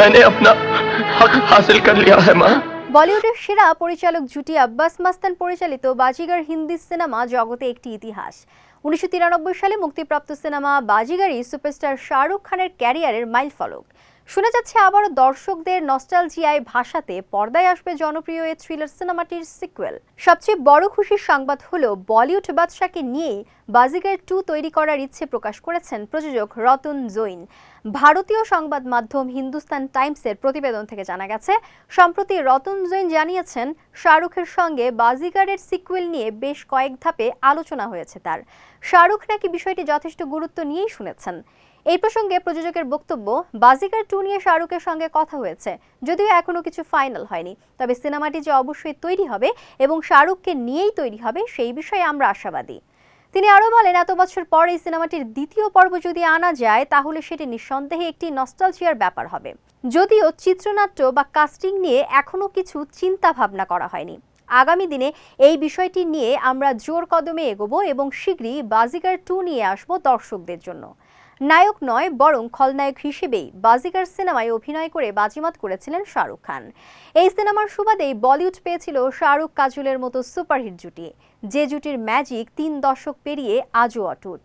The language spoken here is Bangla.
मैंने अपना हक हासिल कर लिया है माँ বলিউডের সেরা পরিচালক জুটি আব্বাস মাস্তান পরিচালিত বাজিগার হিন্দি সিনেমা জগতে একটি ইতিহাস উনিশশো তিরানব্বই সালে মুক্তিপ্রাপ্ত সিনেমা বাজিগারই সুপারস্টার শাহরুখ খানের ক্যারিয়ারের মাইলফলক শোনা যাচ্ছে আবারও দর্শকদের নস্টালজিয়ায় ভাষাতে পর্দায় আসবে জনপ্রিয় এই থ্রিলার সিনেমাটির সিকুয়েল সবচেয়ে বড় খুশির সংবাদ হলো বলিউড বাদশাকে নিয়ে বাজিগার টু তৈরি করার ইচ্ছে প্রকাশ করেছেন প্রযোজক রতন জৈন। ভারতীয় সংবাদ মাধ্যম হিন্দুস্তান টাইমসের প্রতিবেদন থেকে জানা গেছে, সম্প্রতি রতন জৈন জানিয়েছেন, শাহরুখের সঙ্গে বাজিগারের সিকুয়েল নিয়ে বেশ কয়েক ধাপে আলোচনা হয়েছে তার। শাহরুখ নাকি বিষয়টি যথেষ্ট গুরুত্ব নিয়েই শুনেছেন। এই প্রসঙ্গে প্রযোজকের বক্তব্য বাজিগার টু নিয়ে শাহরুখের সঙ্গে কথা হয়েছে, যদিও এখনও কিছু ফাইনাল হয়নি। তবে সিনেমাটি যে অবশ্যই তৈরি হবে এবং শাহরুখকে নিয়েই তৈরি হবে, সেই বিষয়ে আমরা আশাবাদী। তিনি আরও বলেন, এত বছর পর এই সিনেমাটির দ্বিতীয় পর্ব যদি আনা যায়, তাহলে সেটি নিঃসন্দেহে একটি নস্টালজিয়ার ব্যাপার হবে। যদিও চিত্রনাট্য বা কাস্টিং নিয়ে এখনও কিছু চিন্তা ভাবনা করা হয়নি। আগামী দিনে এই বিষয়টি নিয়ে আমরা জোর কদমে এগোবো এবং শীঘ্রই বাজিগার টু নিয়ে আসব দর্শকদের জন্য। নায়ক নয়, বরং খলনায়ক হিসেবেই বাজিগার সিনেমায় অভিনয় করে বাজিমাত করেছিলেন শাহরুখ খান। এই সিনেমার সুবাদেই বলিউড পেয়েছিল শাহরুখ কাজুলের মতো সুপারহিট জুটি। যে জুটির ম্যাজিক তিন দশক পেরিয়ে আজও অটুট।